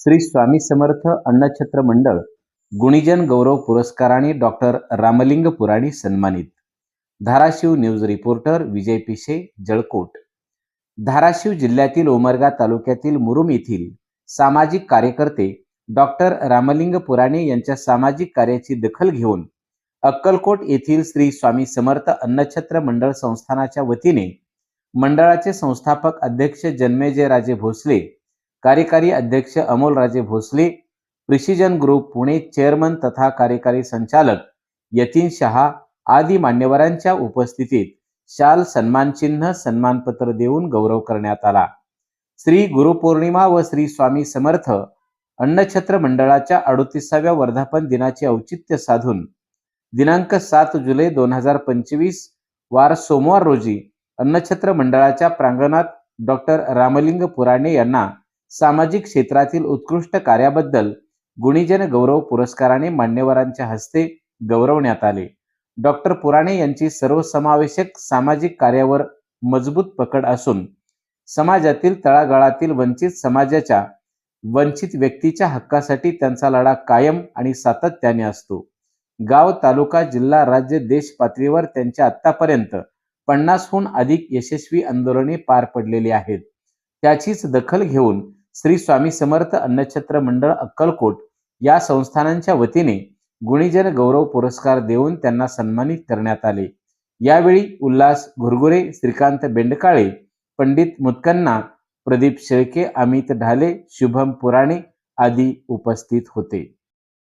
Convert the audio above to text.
श्री स्वामी समर्थ अन्नछत्र मंडळ गुणीजन गौरव पुरस्काराने डॉक्टर रामलिंग पुराणी सन्मानित. धाराशिव न्यूज रिपोर्टर विजय पिशे जळकोट. धाराशिव जिल्ह्यातील उमरगा तालुक्यातील मुरुम येथील सामाजिक कार्यकर्ते डॉक्टर रामलिंग पुराणे यांच्या सामाजिक कार्याची दखल घेऊन अक्कलकोट येथील श्री स्वामी समर्थ अन्नछत्र मंडळ संस्थानाच्या वतीने मंडळाचे संस्थापक अध्यक्ष जन्मेजय राजे भोसले कार्यकारी अध्यक्ष Amolraje Bhosale precision group Pune chairman तथा कार्यकारी संचालक यतीन शहा आदी मान्यवरांच्या उपस्थितीत शाल सन्मानचिन्ह सन्मानपत्र देऊन गौरव करण्यात आला. श्री गुरुपौर्णिमा व श्री स्वामी समर्थ अन्नछत्र मंडळाच्या अडोतीसाव्या वर्धापन दिनाचे औचित्य साधून दिनांक सात जुलै दोन हजार पंचवीस वार सोमवार रोजी अन्नछत्र मंडळाच्या प्रांगणात डॉक्टर रामलिंग पुराणे यांना सामाजिक क्षेत्रातील उत्कृष्ट कार्याबद्दल गुणीजन गौरव पुरस्काराने मान्यवरांच्या हस्ते गौरवण्यात आले. डॉक्टर पुराणे यांची सर्वसमावेशक सामाजिक कार्यावर मजबूत पकड असून समाजातील तळागाळातील वंचित समाजाच्या वंचित व्यक्तीच्या हक्कासाठी त्यांचा लढा कायम आणि सातत्याने असतो. गाव तालुका जिल्हा राज्य देश पातळीवर त्यांच्या आतापर्यंत पन्नासहून अधिक यशस्वी आंदोलने पार पडलेली आहेत. त्याचीच दखल घेऊन श्री स्वामी समर्थ अन्नछत्र मंडळ अक्कलकोट या संस्थानांच्या वतीने गुणीजन गौरव पुरस्कार देऊन त्यांना सन्मानित करण्यात आले. यावेळी उल्हास घुरगुरे श्रीकांत बेंडकाळे पंडित मुतकन्ना प्रदीप शेळके अमित ढाले शुभम पुराणे आदी उपस्थित होते.